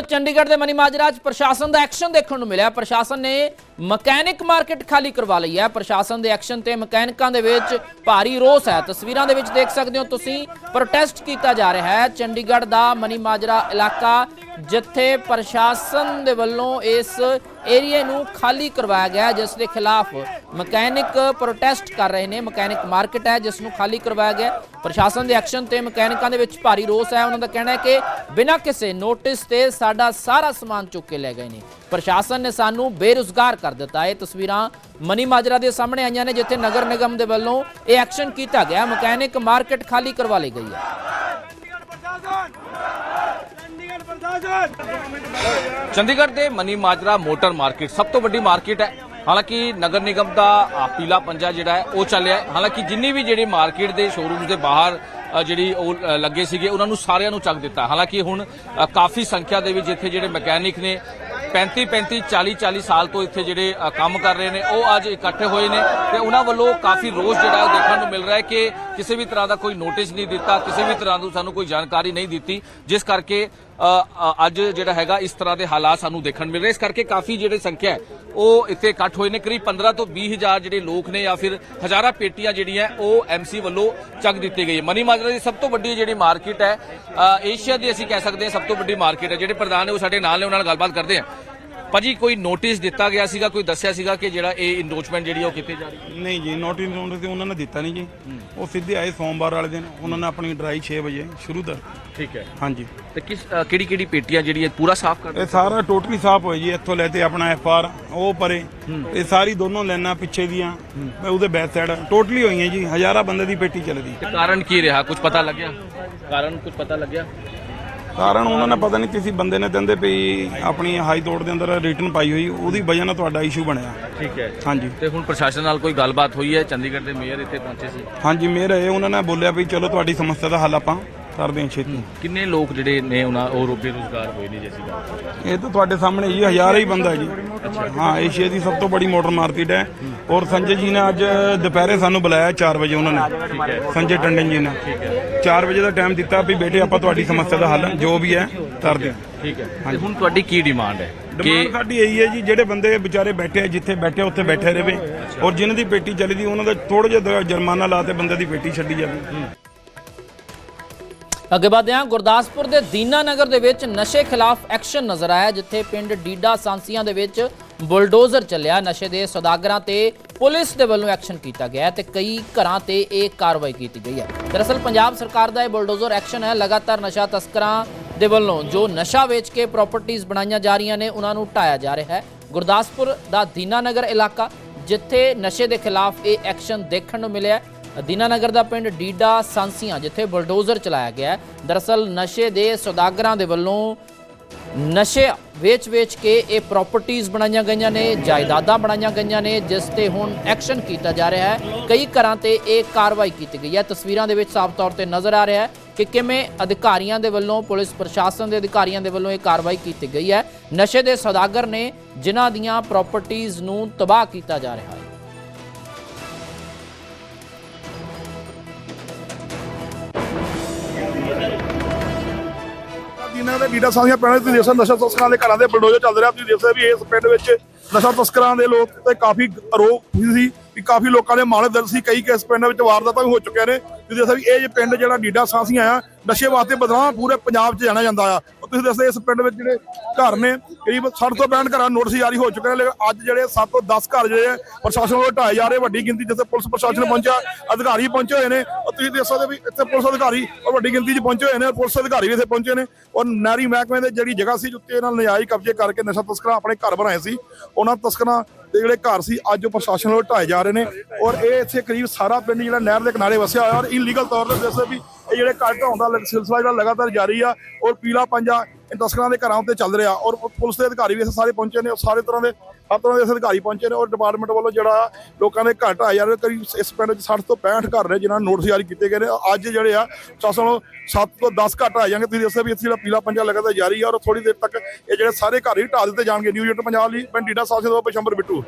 ਉਧਰ ਚੰਡੀਗੜ੍ਹ ਦੇ ਮਨੀ ਮਾਜਰਾ 'ਚ ਪ੍ਰਸ਼ਾਸਨ ਦਾ ਐਕਸ਼ਨ ਦੇਖਣ ਨੂੰ ਮਿਲਿਆ। ਪ੍ਰਸ਼ਾਸਨ ਨੇ ਮਕੈਨਿਕ ਮਾਰਕੀਟ ਖਾਲੀ ਕਰਵਾ ਲਈ ਹੈ। ਪ੍ਰਸ਼ਾਸਨ ਦੇ ਐਕਸ਼ਨ ਤੇ ਮਕੈਨਿਕਾਂ ਦੇ ਵਿੱਚ ਭਾਰੀ ਰੋਸ ਹੈ। ਤਸਵੀਰਾਂ ਦੇ ਵਿੱਚ ਦੇਖ ਸਕਦੇ ਹੋ ਤੁਸੀਂ, ਪ੍ਰੋਟੈਸਟ ਕੀਤਾ ਜਾ ਰਿਹਾ ਹੈ। ਚੰਡੀਗੜ੍ਹ ਦਾ ਮਨੀ ਮਾਜਰਾ ਇਲਾਕਾ, ਜਿੱਥੇ ਪ੍ਰਸ਼ਾਸਨ ਦੇ ਵੱਲੋਂ ਇਸ ਏਰੀਏ ਨੂੰ ਖਾਲੀ ਕਰਵਾਇਆ ਗਿਆ ਜਿਸ ਦੇ ਖਿਲਾਫ ਮਕੈਨਿਕ ਪ੍ਰੋਟੈਸਟ ਕਰ ਰਹੇ ਨੇ। ਮਕੈਨਿਕ ਮਾਰਕੀਟ ਹੈ, ਜਿਸ ਨੂੰ ਖਾਲੀ ਕਰਵਾਇਆ ਗਿਆ ਪ੍ਰਸ਼ਾਸਨ ਦੇ ਐਕਸ਼ਨ ਤੇ ਮਕੈਨਿਕਾਂ ਦੇ ਵਿੱਚ ਭਾਰੀ ਰੋਸ ਹੈ। ਉਹਨਾਂ ਦਾ ਕਹਿਣਾ ਹੈ ਕਿ ਬਿਨਾਂ ਕਿਸੇ ਨੋਟਿਸ ਤੇ ਸਾਡਾ ਸਾਰਾ ਸਮਾਨ ਚੁੱਕ ਕੇ ਲੈ ਗਏ ਨੇ। ਪ੍ਰਸ਼ਾਸਨ ਨੇ ਸਾਨੂੰ ਬੇਰੁਜ਼ਗਾਰ ਕਰ ਦਿੱਤਾ। ਇਹ ਤਸਵੀਰਾਂ ਮਨੀ ਮਾਜਰਾ ਦੇ ਸਾਹਮਣੇ ਆਈਆਂ ਨੇ, ਜਿੱਥੇ ਨਗਰ ਨਿਗਮ ਦੇ ਵੱਲੋਂ ਇਹ ਐਕਸ਼ਨ ਕੀਤਾ ਗਿਆ। ਮਕੈਨਿਕ ਮਾਰਕੀਟ ਖਾਲੀ ਕਰਵਾ ਲਈ ਗਈ ਹੈ। ਚੰਡੀਗੜ੍ਹ ਦੇ ਮਨੀ ਮਾਜਰਾ ਮੋਟਰ ਮਾਰਕੀਟ ਸਭ ਤੋਂ ਵੱਡੀ ਮਾਰਕੀਟ ਹੈ। ਹਾਲਾਂਕਿ ਨਗਰ ਨਿਗਮ ਦਾ ਪੀਲਾ ਪੰਜਾ ਜਿਹੜਾ ਹੈ, ਉਹ ਚੱਲਿਆ ਹਾਲਾਂਕਿ ਜਿੰਨੀ ਵੀ ਜਿਹੜੀ ਮਾਰਕੀਟ ਦੇ ਸ਼ੋਰੂਮ ਦੇ ਬਾਹਰ ਜਿਹੜੀ ਉਹ ਲੱਗੇ ਸੀਗੇ, ਉਹਨਾਂ ਨੂੰ ਸਾਰਿਆਂ ਨੂੰ ਚੱਕ ਦਿੱਤਾ। ਹਾਲਾਂਕਿ ਹੁਣ ਕਾਫੀ ਸੰਖਿਆ ਦੇ ਵਿੱਚ ਇੱਥੇ ਜਿਹੜੇ ਮਕੈਨਿਕ ਨੇ 35 35 40 40 ਸਾਲ ਤੋਂ ਇੱਥੇ ਜਿਹੜੇ ਕੰਮ ਕਰ ਰਹੇ ਨੇ, ਉਹ ਅੱਜ ਇਕੱਠੇ ਹੋਏ ਨੇ ਤੇ ਉਹਨਾਂ ਵੱਲੋਂ ਕਾਫੀ ਰੋਸ ਜਿਹੜਾ ਉਹ ਦੇਖਣ ਨੂੰ ਮਿਲ ਰਿਹਾ ਹੈ ਕਿ ਕਿਸੇ ਵੀ ਤਰ੍ਹਾਂ ਦਾ ਕੋਈ ਨੋਟਿਸ ਨਹੀਂ ਦਿੱਤਾ, ਕਿਸੇ ਵੀ ਤਰ੍ਹਾਂ ਨੂੰ ਸਾਨੂੰ ਕੋਈ ਜਾਣਕਾਰੀ ਨਹੀਂ ਦਿੱਤੀ, ਜਿਸ ਕਰਕੇ ਅੱਜ ਜਿਹੜਾ ਹੈਗਾ ਇਸ ਤਰ੍ਹਾਂ ਦੇ ਹਾਲਾਤ ਸਾਨੂੰ ਦੇਖਣ ਮਿਲ ਰਹੇ, ਇਸ ਕਰਕੇ ਕਾਫੀ ਜਿਹੜੇ ਸੰਖਿਆ ਉਹ ਇੱਥੇ ਇਕੱਠ ਹੋਏ ਨੇ, ਕਰੀਬ 15 ਤੋਂ 20 ਹਜ਼ਾਰ ਜਿਹੜੇ ਲੋਕ ਨੇ ਜਾਂ ਫਿਰ ਹਜ਼ਾਰਾਂ ਪੇਟੀਆਂ ਜਿਹੜੀਆਂ, ਉਹ ਐਮਸੀ ਵੱਲੋਂ ਚੱਕ ਦਿੱਤੀ ਗਈ ਹੈ। ਮਨੀ ਮਾਜਰਾ ਦੀ ਸਭ ਤੋਂ ਵੱਡੀ ਜਿਹੜੀ ਮਾਰਕੀਟ ਹੈ ਏਸ਼ੀਆ ਦੀ ਅਸੀਂ ਕਹਿ ਸਕਦੇ ਹਾਂ ਸਭ ਤੋਂ ਵੱਡੀ ਮਾਰਕੀਟ ਹੈ, ਜਿਹੜੇ ਪ੍ਰਧਾਨ ਨੇ ਉਹ ਸਾਡੇ ਨਾਲ ਨੇ, ਉਹਨਾਂ ਨਾਲ ਗੱਲਬਾਤ ਕਰਦੇ ਆ ਭਾਜੀ ਕੋਈ ਨੋਟਿਸ ਦਿੱਤਾ ਗਿਆ ਸੀਗਾ ਕੋਈ ਦੱਸਿਆ ਸੀਗਾ ਕਿ ਜਿਹੜਾ ਇਹ ਇਨਰੋਚਮੈਂਟ ਜਿਹੜੀ ਉਹ ਕੀਤੀ ਜਾ ਰਹੀ ਹੈ? ਨਹੀਂ ਜੀ ਨੋਟਿਸ ਨੋਟਿਸ ਉਹਨਾਂ ਨੇ ਦਿੱਤਾ ਨਹੀਂ ਜੀ। ਉਹ ਸਿੱਧੇ ਆਏ ਸੋਮਵਾਰ ਵਾਲੇ ਦਿਨ ਉਹਨਾਂ ਨੇ ਆਪਣੀ ਡਰਾਈ 6 ਵਜੇ ਸ਼ੁਰੂ ਕਰ ਠੀਕ ਹੈ। ਹਾਂਜੀ। ਤੇ ਕਿਸ ਕਿਹੜੀ ਕਿਹੜੀ ਪੇਟੀਆਂ ਜਿਹੜੀ ਹੈ ਪੂਰਾ ਸਾਫ਼ ਕਰ ਇਹ ਸਾਰਾ ਟੋਟਲੀ ਸਾਫ਼ ਹੋਇਆ ਜੀ ਇੱਥੋਂ ਲੈ ਤੇ ਆਪਣਾ ਐਫ ਆਰ ਉਹ ਪਰੇ। ਇਹ ਸਾਰੀ ਦੋਨੋਂ ਲਾਈਨਾਂ ਪਿੱਛੇ ਦੀਆਂ ਮੈਂ ਉਹਦੇ ਬੈਕ ਸਾਈਡ ਟੋਟਲੀ ਹੋਈਆਂ ਜੀ ਹਜ਼ਾਰਾਂ ਬੰਦੇ ਦੀ ਪੇਟੀ ਚੱਲਦੀ। ਕਾਰਨ ਕੀ ਰਿਹਾ? ਕੁਝ ਪਤਾ ਲੱਗਿਆ? ਕਾਰਨ ਕੁਝ ਪਤਾ ਲੱਗਿਆ? ਕਾਰਨ ਉਹਨਾਂ ਨੇ ਪਤਾ ਨਹੀਂ ਕਿਸੇ ਬੰਦੇ ਨੇ ਦਿੰਦੇ ਪਈ ਆਪਣੀ ਹਾਈ ਕੋਰਟ ਦੇ ਅੰਦਰ ਰਿਟਨ ਪਾਈ ਹੋਈ ਉਹਦੀ ਵਜ੍ਹਾ ਨਾਲ ਤੁਹਾਡਾ ਇਸ਼ੂ ਬਣਿਆ। ਠੀਕ ਹੈ। ਹਾਂਜੀ। ਤੇ ਹੁਣ ਪ੍ਰਸ਼ਾਸਨ ਨਾਲ ਕੋਈ ਗੱਲਬਾਤ ਹੋਈ ਹੈ? ਚੰਡੀਗੜ੍ਹ ਦੇ ਮੇਅਰ ਇੱਥੇ ਪਹੁੰਚੇ ਸੀ। ਹਾਂਜੀ ਮੇਰਾ ਇਹ ਉਹਨਾਂ ਨੇ ਬੋਲਿਆ ਵੀ ਚਲੋ ਤੁਹਾਡੀ ਸਮੱਸਿਆ ਦਾ ਹੱਲ ਆਪਾਂ ਕਰਦੇ ਹਾਂ ਛੇਤੀ। ਕਿੰਨੇ ਲੋਕ ਜਿਹੜੇ ਨੇ ਉਹਨਾਂ ਉਹ ਰੋ- ਬੇਰੁਜ਼ਗਾਰ ਹੋਏ ਨੇ ਜੈਸੀ ਗੱਲ ਇਹ ਤਾਂ ਤੁਹਾਡੇ ਸਾਹਮਣੇ ਜੀ ਹਜ਼ਾਰ ਹੀ ਬੰਦਾ ਜੀ। ਹਾਂ ਏਸ਼ੀਆ ਦੀ ਸਭ ਤੋਂ ਬੜੀ ਮੋਟਰ ਮਾਰਕੀਟ ਹੈ। ਔਰ ਸੰਜੇ ਜੀ ਨੇ ਅੱਜ ਦੁਪਹਿਰੇ ਸਾਨੂੰ ਬੁਲਾਇਆ 4 ਵਜੇ ਉਹਨਾਂ ਨੇ। ਸੰਜੇ ਟੰਡਨ ਜੀ ਨੇ। 4 ਵਜੇ ਦਾ ਟਾਈਮ ਦਿੱਤਾ ਵੀ ਬੇਟੇ ਆਪਾਂ ਤੁਹਾਡੀ ਸਮੱਸਿਆ ਦਾ ਹੱਲ ਜੋ ਵੀ ਹੈ ਕਰਦੇ ਹਾਂ ਠੀਕ ਹੈ। ਤੇ ਹੁਣ ਤੁਹਾਡੀ ਕੀ ਡਿਮਾਂਡ ਹੈ? ਡਿਮਾਂਡ ਸਾਡੀ ਇਹੀ ਹੈ ਜੀ ਜਿਹੜੇ ਬੰਦੇ ਵਿਚਾਰੇ ਬੈਠੇ ਆ ਜਿੱਥੇ ਬੈਠੇ ਉੱਥੇ ਬੈਠੇ ਰਵੇ ਔਰ ਜਿਨ੍ਹਾਂ ਦੀ ਪੇਟੀ ਚੱਲਦੀ ਉਹਨਾਂ ਦਾ ਥੋੜਾ ਜਿਹਾ ਜੁਰਮਾਨਾ ਲਾ ਤੇ ਬੰਦੇ ਦੀ ਪੇਟੀ ਛੱਡੀ ਜਾਵੇ। ਅੱਗੇ ਵਧਦੇ ਹਾਂ, ਗੁਰਦਾਸਪੁਰ ਦੇ ਦੀਨਾ ਨਗਰ ਦੇ ਵਿੱਚ ਨਸ਼ੇ ਖਿਲਾਫ ਐਕਸ਼ਨ ਨਜ਼ਰ ਆਇਆ, ਜਿੱਥੇ ਪਿੰਡ ਡੀਡਾ ਸਾਂਸੀਆਂ ਦੇ ਵਿੱਚ ਬੁਲਡੋਜ਼ਰ ਚੱਲਿਆ। ਨਸ਼ੇ ਦੇ ਸੌਦਾਗਰਾਂ ਤੇ ਪੁਲਿਸ ਦੇ ਵੱਲੋਂ ਐਕਸ਼ਨ ਕੀਤਾ ਗਿਆ ਹੈ ਤੇ ਕਈ ਘਰਾਂ ਤੇ ਇਹ ਕਾਰਵਾਈ ਕੀਤੀ ਗਈ ਹੈ। ਦਰਅਸਲ, ਪੰਜਾਬ ਸਰਕਾਰ ਦਾ ਇਹ ਬੁਲਡੋਜ਼ਰ ਐਕਸ਼ਨ ਹੈ, ਲਗਾਤਾਰ ਨਸ਼ਾ ਤਸਕਰਾਂ ਦੇ ਵੱਲੋਂ ਜੋ ਨਸ਼ਾ ਵੇਚ ਕੇ ਪ੍ਰਾਪਰਟੀਆਂ ਬਣਾਈਆਂ ਜਾ ਰਹੀਆਂ ਨੇ, ਉਹਨਾਂ ਨੂੰ ਢਾਇਆ ਜਾ ਰਿਹਾ ਹੈ। ਗੁਰਦਾਸਪੁਰ ਦਾ ਦੀਨਾ ਨਗਰ ਇਲਾਕਾ, ਜਿੱਥੇ ਨਸ਼ੇ ਦੇ ਖਿਲਾਫ ਇਹ ਐਕਸ਼ਨ ਦੇਖਣ ਨੂੰ ਮਿਲਿਆ ਦੀਨਾਨਗਰ ਦਾ ਪਿੰਡ ਡੀਡਾ ਸਾਂਸੀਆਂ, ਜਿੱਥੇ ਬੁਲਡੋਜ਼ਰ ਚਲਾਇਆ ਗਿਆ ਹੈ। ਦਰਅਸਲ ਨਸ਼ੇ ਦੇ ਸੌਦਾਗਰਾਂ ਦੇ ਵੱਲੋਂ ਨਸ਼ੇ ਵੇਚ-ਵੇਚ ਕੇ ਇਹ ਪ੍ਰਾਪਰਟੀਆਂ ਬਣਾਈਆਂ ਗਈਆਂ ਨੇ, ਜਾਇਦਾਦਾਂ ਬਣਾਈਆਂ ਗਈਆਂ ਨੇ, ਜਿਸ ਤੇ ਹੁਣ ਐਕਸ਼ਨ ਕੀਤਾ ਜਾ ਰਿਹਾ ਹੈ। ਕਈ ਘਰਾਂ ਤੇ ਇਹ ਕਾਰਵਾਈ ਕੀਤੀ ਗਈ ਹੈ। ਤਸਵੀਰਾਂ ਦੇ ਵਿੱਚ ਸਾਫ਼ ਤੌਰ ਤੇ ਨਜ਼ਰ ਆ ਰਿਹਾ ਹੈ ਕਿ ਕਿਵੇਂ ਅਧਿਕਾਰੀਆਂ ਦੇ ਵੱਲੋਂ, ਪੁਲਿਸ ਪ੍ਰਸ਼ਾਸਨ ਦੇ ਅਧਿਕਾਰੀਆਂ ਦੇ ਵੱਲੋਂ ਇਹ ਕਾਰਵਾਈ ਕੀਤੀ ਗਈ ਹੈ। ਨਸ਼ੇ ਦੇ ਸੌਦਾਗਰ ਨੇ ਜਿਨ੍ਹਾਂ ਦੀਆਂ ਪ੍ਰਾਪਰਟੀਆਂ ਨੂੰ ਤਬਾਹ ਕੀਤਾ ਜਾ ਰਿਹਾ ਹੈ। ਜਿਨ੍ਹਾਂ ਦੇ ਡੀਡਾ ਸਾਂਝੀਆਂ ਪੈਣਾ ਤੁਸੀਂ ਦੇਖ ਨਸ਼ਾ ਤਸਕਰਾਂ ਦੇ ਘਰਾਂ ਦੇ ਬਲਡੋਜ਼ਰ ਚੱਲ ਰਿਹਾ ਤੁਸੀਂ ਦੇਖ ਵੀ ਇਸ ਪਿੰਡ ਵਿੱਚ ਨਸ਼ਾ ਤਸਕਰਾਂ ਦੇ ਲੋਕ ਤੇ ਕਾਫੀ ਆਰੋਪ ਸੀ ਵੀ ਕਾਫੀ ਲੋਕਾਂ ਦੇ ਮਾਮਲੇ ਦਰਦ ਸੀ ਕਈ ਕੇਸ ਪਿੰਡ ਵਿੱਚ ਵਾਰਦਾਤਾਂ ਵੀ ਹੋ ਚੁੱਕੀਆਂ ਨੇ ਤੁਸੀਂ ਦੇਖ ਵੀ ਇਹ ਪਿੰਡ ਜਿਹੜਾ ਡੀਡਾ ਸਾਂਸੀਆਂ ਆ ਨਸ਼ੇ ਵਾਸਤੇ ਬਦਨਾਮ ਪੂਰੇ ਪੰਜਾਬ 'ਚ ਜਾਣਿਆ ਜਾਂਦਾ ਆ ਤੁਸੀਂ ਦੱਸਦੇ ਇਸ ਪਿੰਡ ਵਿੱਚ ਜਿਹੜੇ ਘਰ ਨੇ ਕਰੀਬ 60 ਤੋਂ 65 ਘਰਾਂ ਨੋਟਿਸ ਜਾਰੀ ਹੋ ਚੁੱਕੇ ਨੇ ਲੇਕਿਨ ਅੱਜ ਜਿਹੜੇ 7 ਤੋਂ 10 ਘਰ ਜਿਹੜੇ ਆ, ਪ੍ਰਸ਼ਾਸਨ ਵੱਲੋਂ ਢਾਏ ਜਾ ਰਹੇ ਵੱਡੀ ਗਿਣਤੀ ਜਿੱਥੇ ਪੁਲਿਸ ਪ੍ਰਸ਼ਾਸਨ ਪਹੁੰਚਿਆ ਅਧਿਕਾਰੀ ਪਹੁੰਚੇ ਹੋਏ ਨੇ ਔਰ ਤੁਸੀਂ ਦੇਖ ਸਕਦੇ ਵੀ ਇੱਥੇ ਪੁਲਿਸ ਅਧਿਕਾਰੀ ਔਰ ਵੱਡੀ ਗਿਣਤੀ 'ਚ ਪਹੁੰਚੇ ਹੋਏ ਨੇ ਪੁਲਿਸ ਅਧਿਕਾਰੀ ਵੀ ਇੱਥੇ ਪਹੁੰਚੇ ਨੇ ਔਰ ਨਹਿਰੀ ਮਹਿਕਮੇ ਦੇ ਜਿਹੜੀ ਜਗ੍ਹਾ ਸੀ ਜਿੱਤੇ ਇਹਨਾਂ ਨਜਾਇਜ਼ ਕਬਜ਼ੇ ਕਰਕੇ ਨਸ਼ਾ ਤਸਕਰਾਂ ਆਪਣੇ ਘਰ ਬਣਾਏ ਸੀ ਉਹਨਾਂ ਤਸਕਰਾਂ ਦੇ ਜਿਹੜੇ ਘਰ ਸੀ ਅੱਜ ਉਹ ਪ੍ਰਸ਼ਾਸਨ ਵੱਲੋਂ ਢਾਏ ਜਾ ਰਹੇ ਨੇ ਔਰ ਇਹ ਇੱਥੇ ਕਰੀਬ ਸਾਰਾ ਪਿੰਡ ਜਿਹੜਾ ਨਹਿਰ ਦੇ ਕਿਨਾਰੇ ਵਸਿਆ ਹੋਇਆ ਔਰ ਇਲੀਗਲ ਤੌਰ ਤੇ ਦੱਸੋ ਵੀ ਇਹ ਜਿਹੜੇ ਘਰ ਢਾਉਣ ਦਾ ਸਿਲਸਿਲਾ ਜਿਹੜਾ ਲਗਾਤਾਰ ਜਾਰੀ ਆ, ਔਰ ਪੀਲਾ ਪੰਜਾ ਤਸਕਰਾਂ ਦੇ ਘਰਾਂ ਉੱਤੇ ਚੱਲ ਰਿਹਾ, ਔਰ ਪੁਲਿਸ ਦੇ ਅਧਿਕਾਰੀ ਵੀ ਇੱਥੇ ਸਾਰੇ ਪਹੁੰਚੇ ਨੇ ਔਰ ਸਾਰੇ ਤਰ੍ਹਾਂ ਦੇ, ਹਰ ਤਰ੍ਹਾਂ ਦੇ ਇੱਥੇ ਅਧਿਕਾਰੀ ਪਹੁੰਚੇ ਨੇ, ਔਰ ਡਿਪਾਰਟਮੈਂਟ ਵੱਲੋਂ ਜਿਹੜਾ ਲੋਕਾਂ ਦੇ ਘਰ ਢਾਏ ਜਾ ਰਹੇ ਕਰੀਬ ਇਸ ਪਿੰਡ 'ਚ 60 ਤੋਂ 65 ਘਰ ਨੇ ਜਿਨ੍ਹਾਂ ਨੂੰ ਨੋਟਿਸ ਜਾਰੀ ਕੀਤੇ ਗਏ ਨੇ, ਅੱਜ ਜਿਹੜੇ ਆ ਪ੍ਰਸ਼ਾਸਨ ਵੱਲੋਂ 7 ਤੋਂ 10 ਘਰ ਢਾਏ ਜਾਣਗੇ, ਤੁਸੀਂ ਦੱਸਿਆ ਵੀ ਇੱਥੇ ਜਿਹੜਾ ਪੀਲਾ ਪੰਜਾ ਲਗਾਤਾਰ ਜਾਰੀ ਆ, ਔਰ ਥੋੜੀ ਦੇਰ ਤੱਕ ਇਹ ਜਿਹੜੇ ਸਾਰੇ ਘਰ ਹੀ ਢਾ ਦਿੱਤੇ ਜਾਣਗੇ, ਨਿਊਜ਼ ਏਟ ਪੰਜਾਬ ਲਈ ਪਿੰਡ ਡੀਡਾ ਸਾਹਿਬ ਤੋਂ ਪਸ਼ੰਬਰ ਬਿੱਟੂ।